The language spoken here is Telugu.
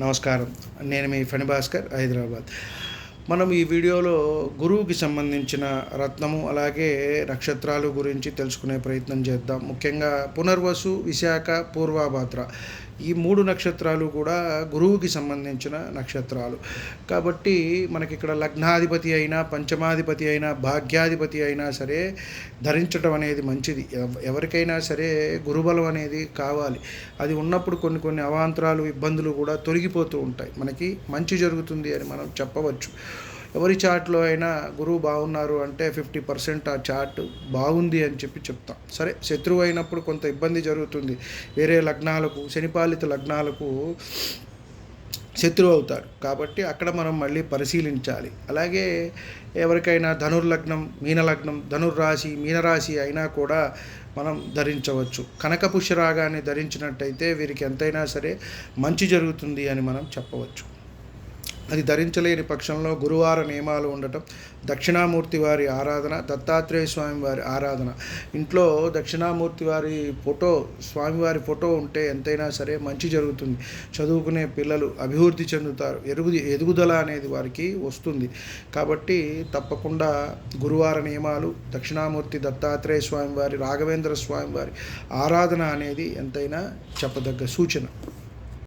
నమస్కారం. నేను మీ ఫణి భాస్కర్ హైదరాబాద్. మనం ఈ వీడియోలో గురువుకి సంబంధించిన రత్నము అలాగే నక్షత్రాలు గురించి తెలుసుకునే ప్రయత్నం చేద్దాం. ముఖ్యంగా పునర్వసు విశాఖ పూర్వభాద్ర. ఈ మూడు నక్షత్రాలు కూడా గురువుకి సంబంధించిన నక్షత్రాలు. కాబట్టి మనకి ఇక్కడ లగ్నాధిపతి అయినా పంచమాధిపతి అయినా భాగ్యాధిపతి అయినా సరే ధరించడం అనేది మంచిది. ఎవరికైనా సరే గురుబలం అనేది కావాలి. అది ఉన్నప్పుడు కొన్ని కొన్ని అవాంతరాలు ఇబ్బందులు కూడా తొలగిపోతూ ఉంటాయి. మనకి మంచి జరుగుతుంది అని మనం చెప్పవచ్చు. ఎవరి చాట్లో అయినా గురువు బాగున్నారు అంటే ఫిఫ్టీ పర్సెంట్ ఆ చాట్ బాగుంది అని చెప్పి చెప్తాం. సరే శత్రువు అయినప్పుడు కొంత ఇబ్బంది జరుగుతుంది. వేరే లగ్నాలకు శనిపాలిత లగ్నాలకు శత్రువు అవుతారు కాబట్టి అక్కడ మనం మళ్ళీ పరిశీలించాలి. అలాగే ఎవరికైనా ధనుర్లగ్నం మీనలగ్నం ధనుర్రాశి మీనరాశి అయినా కూడా మనం ధరించవచ్చు. కనక పుష్యరాగాన్ని ధరించినట్టయితే వీరికి ఎంతైనా సరే మంచి జరుగుతుంది అని మనం చెప్పవచ్చు. అది ధరించలేని పక్షంలో గురువార నియమాలు ఉండటం దక్షిణామూర్తి వారి ఆరాధన దత్తాత్రేయ స్వామి వారి ఆరాధన. ఇంట్లో దక్షిణామూర్తి వారి ఫోటో స్వామివారి ఫోటో ఉంటే ఎంతైనా సరే మంచి జరుగుతుంది. చదువుకునే పిల్లలు అభివృద్ధి చెందుతారు. ఎరుగు ఎదుగుదల అనేది వారికి వస్తుంది. కాబట్టి తప్పకుండా గురువార నియమాలు దక్షిణామూర్తి దత్తాత్రేయ స్వామివారి రాఘవేంద్ర స్వామివారి ఆరాధన అనేది ఎంతైనా చెప్పదగ్గ సూచన.